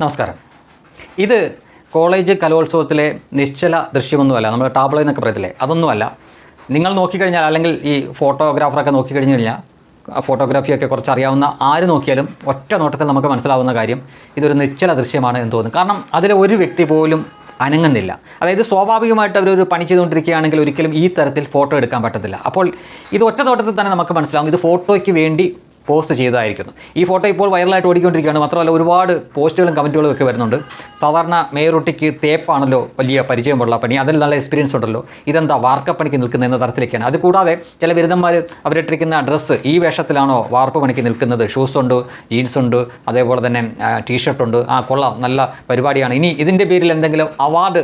നമസ്കാരം. ഇത് കോളേജ് കലോത്സവത്തിലെ നിശ്ചല ദൃശ്യമൊന്നുമല്ല നമ്മൾ ടാബ്ലോ എന്നൊക്കെ പറയത്തില്ലേ? അതൊന്നുമല്ല. നിങ്ങൾ നോക്കിക്കഴിഞ്ഞാൽ അല്ലെങ്കിൽ ഈ ഫോട്ടോഗ്രാഫറൊക്കെ നോക്കിക്കഴിഞ്ഞ് കഴിഞ്ഞാൽ ഫോട്ടോഗ്രാഫിയൊക്കെ കുറച്ച് അറിയാവുന്ന ആര് നോക്കിയാലും ഒറ്റ നോട്ടത്തിൽ നമുക്ക് മനസ്സിലാവുന്ന കാര്യം ഇതൊരു നിശ്ചല ദൃശ്യമാണ് എന്ന് തോന്നുന്നു. കാരണം അതിലെ ഒരു വ്യക്തി പോലും അനങ്ങുന്നില്ല. അതായത് സ്വാഭാവികമായിട്ട് അവരൊരു പണി ചെയ്തുകൊണ്ടിരിക്കുകയാണെങ്കിൽ ഒരിക്കലും ഈ തരത്തിൽ ഫോട്ടോ എടുക്കാൻ പറ്റത്തില്ല. അപ്പോൾ ഇത് ഒറ്റ തോട്ടത്തിൽ തന്നെ നമുക്ക് മനസ്സിലാവും. ഇത് ഫോട്ടോയ്ക്ക് വേണ്ടി പോസ്റ്റ് ചെയ്തതായിരിക്കുന്നു. ഈ ഫോട്ടോ ഇപ്പോൾ വൈറലായിട്ട് ഓടിക്കൊണ്ടിരിക്കുകയാണ്. മാത്രമല്ല ഒരുപാട് പോസ്റ്റുകളും കമന്റുകളും ഒക്കെ വരുന്നുണ്ട്. സാധാരണ മേയറൊട്ടിക്ക് തേപ്പാണല്ലോ വലിയ പരിചയമുള്ള പണി. അതിൽ നല്ല എക്സ്പീരിയൻസ് ഉണ്ടല്ലോ. ഇതെന്താ വാർക്കപ്പണിക്ക് നിൽക്കുന്ന എന്ന തരത്തിലേക്കാണ്. അതുകൂടാതെ ചില ബിരുദന്മാർ അവരിട്ടിരിക്കുന്ന ഡ്രസ്സ് ഈ വേഷത്തിലാണോ വാർപ്പ് പണിക്ക് നിൽക്കുന്നത്? ഷൂസ് ഉണ്ട് ജീൻസ് ഉണ്ട് അതേപോലെ തന്നെ ടീഷർട്ടുണ്ട് ആ കൊള്ളാം. നല്ല പരിപാടിയാണ്. ഇനി ഇതിന്റെ പേരിൽ എന്തെങ്കിലും അവാർഡ്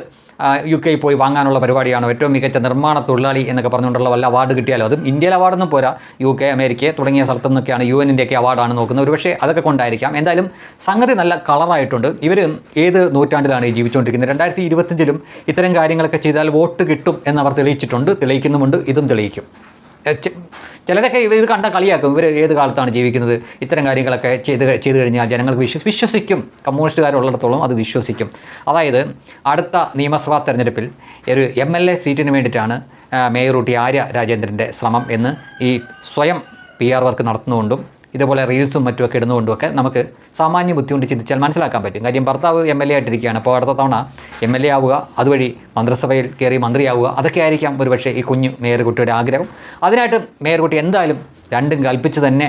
യു കെ പോയി വാങ്ങാനുള്ള പരിപാടിയാണോ ഏറ്റവും മികച്ച നിർമ്മാണ തൊഴിലാളി എന്നൊക്കെ പറഞ്ഞുകൊണ്ടുള്ള വല്ല അവാർഡ് കിട്ടിയാലോ? അതും ഇന്ത്യയിൽ അവാർഡൊന്നും പോരാ. യു കെ അമേരിക്ക തുടങ്ങിയ സ്ഥലത്തു നിന്നൊക്കെയാണ് യു എന്നിന്റെയൊക്കെ അവാർഡാണ് നോക്കുന്നത്. ഒരുപക്ഷെ അതൊക്കെ കൊണ്ടായിരിക്കാം. എന്തായാലും സംഗതി നല്ല കളറായിട്ടുണ്ട് ഇവർ ഏത് നൂറ്റാണ്ടിലാണ് ജീവിച്ചുകൊണ്ടിരിക്കുന്നത്? രണ്ടായിരത്തി ഇരുപത്തഞ്ചിലും ഇത്തരം കാര്യങ്ങളൊക്കെ ചെയ്താൽ വോട്ട് കിട്ടും എന്നവർ തെളിയിച്ചിട്ടുണ്ട്. തെളിയിക്കുന്നുമുണ്ട്. ഇതും തെളിയിക്കും. ചിലരൊക്കെ ഇവർ ഇത് കണ്ട കളിയാക്കും. ഇവർ ഏത് കാലത്താണ് ജീവിക്കുന്നത്? ഇത്തരം കാര്യങ്ങളൊക്കെ ചെയ്ത് ചെയ്ത് കഴിഞ്ഞാൽ ജനങ്ങൾക്ക് വിശ്വ വിശ്വസിക്കും. കമ്മ്യൂണിസ്റ്റുകാരുള്ളിടത്തോളം അത് വിശ്വസിക്കും. അതായത് അടുത്ത നിയമസഭാ തെരഞ്ഞെടുപ്പിൽ ഒരു എം എൽ എ സീറ്റിന് വേണ്ടിയിട്ടാണ് മേയർ ഊട്ടി ആര്യ രാജേന്ദ്രന്റെ ശ്രമം എന്ന് ഈ സ്വയം പി ആർ വർക്ക് നടത്തുന്നതുകൊണ്ടും ഇതുപോലെ റീൽസും മറ്റുമൊക്കെ ഇടുന്നുകൊണ്ടുമൊക്കെ നമുക്ക് സാമാന്യ ബുദ്ധി കൊണ്ട് ചിന്തിച്ചാൽ മനസ്സിലാക്കാൻ പറ്റും. കാര്യം ഭർത്താവ് എം എൽ എ ആയിട്ടിരിക്കുകയാണ്. അപ്പോൾ അടുത്ത തവണ എം എൽ എ ആവുക അതുവഴി മന്ത്രിസഭയിൽ കയറി മന്ത്രിയാവുക അതൊക്കെ ആയിരിക്കാം ഒരുപക്ഷെ ഈ കുഞ്ഞു മേയർകുട്ടിയുടെ ആഗ്രഹം. അതിനായിട്ട് മേയർകുട്ടി എന്തായാലും രണ്ടും കൽപ്പിച്ച് തന്നെ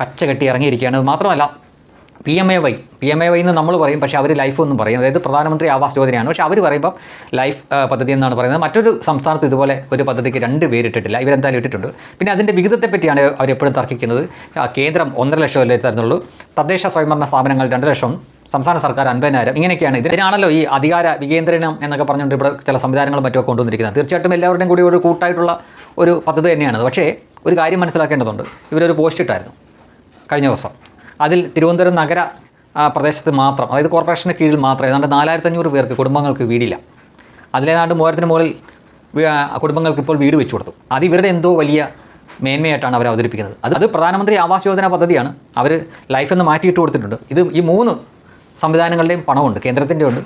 കച്ച കെട്ടി ഇറങ്ങിയിരിക്കുകയാണ്. അത് മാത്രമല്ല P M A Y P M A Y എന്ന് നമ്മൾ പറയും പക്ഷേ അവർ ലൈഫ് ഒന്നും പറയും. അതായത് പ്രധാനമന്ത്രി ആവാസ് യോജനയാണ് പക്ഷേ അവർ പറയുമ്പോൾ ലൈഫ് പദ്ധതി എന്നാണ് പറയുന്നത്. മറ്റൊരു സംസ്ഥാനത്ത് ഇതുപോലെ ഒരു പദ്ധതിക്ക് രണ്ട് പേരിട്ടിട്ടില്ല ഇവരെന്തായാലും ഇട്ടിട്ടുണ്ട്. പിന്നെ അതിന്റെ വിഹിതത്തെ പറ്റിയാണ് അവരെപ്പോഴും തർക്കിക്കുന്നത്. ആ, കേന്ദ്രം ഒന്നര ലക്ഷം അല്ലേ തരുന്നുള്ളൂ. തദ്ദേശ സ്വയംഭരണ സ്ഥാപനങ്ങൾ രണ്ട് ലക്ഷം. സംസ്ഥാന സർക്കാർ അൻപതിനായിരം. ഇങ്ങനെയൊക്കെയാണ്. ഇതിനാണല്ലോ ഈ അധികാര വികേന്ദ്രീകരണം എന്നൊക്കെ പറഞ്ഞുകൊണ്ട് ഇവിടെ ചില സംവിധാനങ്ങളും മറ്റുമൊക്കെ കൊണ്ടുവന്നിരിക്കുന്നത്. തീർച്ചയായിട്ടും എല്ലാവരുടെയും കൂടി ഒരു കൂട്ടായിട്ടുള്ള ഒരു പദ്ധതി തന്നെയാണ് പക്ഷേ ഒരു കാര്യം മനസ്സിലാക്കേണ്ടതുണ്ട്. ഇവരൊരു പോസ്റ്റ് ഇട്ടായിരുന്നു. കഴിഞ്ഞ ദിവസം. അതിൽ തിരുവനന്തപുരം നഗര പ്രദേശത്ത് മാത്രം അതായത് കോർപ്പറേഷന്റെ കീഴിൽ മാത്രം ഏതാണ്ട് നാലായിരത്തഞ്ഞൂറ് പേർക്ക് കുടുംബങ്ങൾക്ക് വീടില്ല. അതിലേതാണ്ട് മൂവായിരത്തിന് മുകളിൽ കുടുംബങ്ങൾക്ക് ഇപ്പോൾ വീട് വെച്ചു കൊടുത്തു. അത് ഇവരുടെ എന്തോ വലിയ മേന്മയായിട്ടാണ് അവർ അവതരിപ്പിക്കുന്നത്. അത് അത് പ്രധാനമന്ത്രി ആവാസ് യോജന പദ്ധതിയാണ്. അവർ ലൈഫ് എന്ന് മാറ്റിയിട്ട് കൊടുത്തിട്ടുണ്ട്. ഇത് ഈ മൂന്ന് സംവിധാനങ്ങളുടെയും പണമുണ്ട് കേന്ദ്രത്തിന്റെ ഉണ്ട്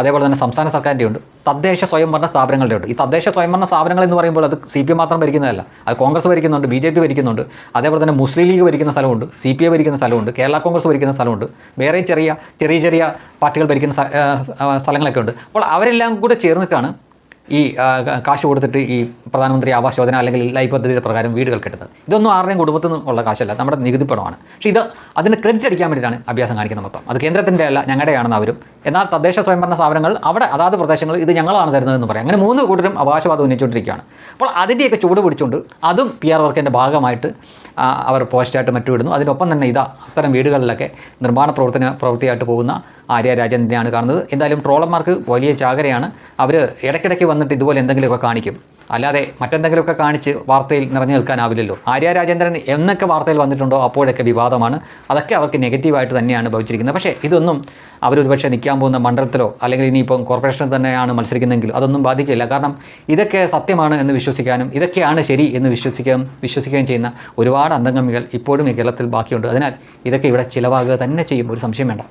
അതേപോലെ തന്നെ സംസ്ഥാന സർക്കാരിന്റെ ഉണ്ട്. തദ്ദേശ സ്വയംഭരണ സ്ഥാപനങ്ങളുടെ ഉണ്ട്. ഈ തദ്ദേശ സ്വയംഭരണ സ്ഥാപനങ്ങൾ എന്ന് പറയുമ്പോൾ അത് സി പി എം മാത്രം ഭരിക്കുന്നതല്ല. അത് കോൺഗ്രസ് ഭരിക്കുന്നുണ്ട് ബി ജെ പി ഭരിക്കുന്നുണ്ട്. അതേപോലെ തന്നെ മുസ്ലിം ലീഗ് ഭരിക്കുന്ന സ്ഥലമുണ്ട് സി പി ഐ ഭരിക്കുന്ന സ്ഥലമുണ്ട് കേരള കോൺഗ്രസ് ഭരിക്കുന്ന സ്ഥലമുണ്ട്. വേറെ ചെറിയ ചെറിയ ചെറിയ പാർട്ടികൾ ഭരിക്കുന്ന സ്ഥലങ്ങളൊക്കെ ഉണ്ട്. അപ്പോൾ അവരെല്ലാം കൂടെ ചേർന്നിട്ടാണ് ഈ കാശ് കൊടുത്തിട്ട് ഈ പ്രധാനമന്ത്രി ആവാസ് യോജന അല്ലെങ്കിൽ ലൈഫ് പദ്ധതിയുടെ പ്രകാരം വീടുകൾ കെട്ടുന്നത് ഇതൊന്നും ആരുടെയും കുടുംബത്തിൽ നിന്നുള്ള കാശല്ല. നമ്മുടെ നികുതി പണമാണ്. പക്ഷേ ഇത് അതിന് ക്രെഡിറ്റ് അടിക്കാൻ വേണ്ടിയിട്ടാണ് അഭ്യാസം കാണിക്കുന്നത് മൊത്തം. അത് കേന്ദ്രത്തിന്റെ അല്ല ഞങ്ങളുടെയാണെന്ന് അവരും. എന്നാൽ തദ്ദേശ സ്വയംഭരണ സ്ഥാപനങ്ങൾ അവിടെ അതാത് പ്രദേശങ്ങൾ ഇത് ഞങ്ങളാണ് തരുന്നതെന്ന് പറയാം. അങ്ങനെ മൂന്ന് കൂട്ടരും അവകാശവാദം ഉന്നയിച്ചുകൊണ്ടിരിക്കുകയാണ്. അപ്പോൾ അതിന്റെയൊക്കെ ചൂട് പിടിച്ചുകൊണ്ട് അതും പി ആർ വർക്കിന്റെ ഭാഗമായിട്ട് അവർ പോസ്റ്റായിട്ട് മറ്റു വിടുന്നു അതിനൊപ്പം തന്നെ ഇതാ അത്തരം വീടുകളിലൊക്കെ നിർമ്മാണ പ്രവർത്തന പ്രവൃത്തിയായിട്ട് പോകുന്ന ആര്യ രാജേന്ദ്രനെയാണ് കാണുന്നത്. എന്തായാലും ട്രോളർമാർക്ക് വലിയ ചാകരയാണ്. അവർ ഇടയ്ക്കിടയ്ക്ക് വന്നിട്ട് ഇതുപോലെ എന്തെങ്കിലുമൊക്കെ കാണിക്കും. അല്ലാതെ മറ്റെന്തെങ്കിലുമൊക്കെ കാണിച്ച് വാർത്തയിൽ നിറഞ്ഞു നിൽക്കാനാവില്ലല്ലോ. ആര്യ രാജേന്ദ്രൻ എന്നൊക്കെ വാർത്തയിൽ വന്നിട്ടുണ്ടോ? അപ്പോഴൊക്കെ വിവാദമാണ്. അതൊക്കെ അവർക്ക് നെഗറ്റീവായിട്ട് തന്നെയാണ് ഭവിച്ചിരിക്കുന്നത്. പക്ഷേ ഇതൊന്നും അവരൊരുപക്ഷെ നിൽക്കാൻ പോകുന്ന മണ്ഡലത്തിലോ അല്ലെങ്കിൽ ഇനിയിപ്പം കോർപ്പറേഷനിൽ തന്നെയാണ് മത്സരിക്കുന്നതെങ്കിൽ അതൊന്നും ബാധിക്കില്ല. കാരണം ഇതൊക്കെ സത്യമാണ് എന്ന് വിശ്വസിക്കാനും ഇതൊക്കെയാണ് ശരി എന്ന് വിശ്വസിക്കാൻ വിശ്വസിക്കുകയും ചെയ്യുന്ന ഒരുപാട് അന്തംഗമികൾ ഇപ്പോഴും ഈ കേരളത്തിൽ ബാക്കിയുണ്ട്. അതിനാൽ ഇതൊക്കെ ഇവിടെ ചിലവാകുക തന്നെ ചെയ്യും. ഒരു സംശയം വേണ്ട.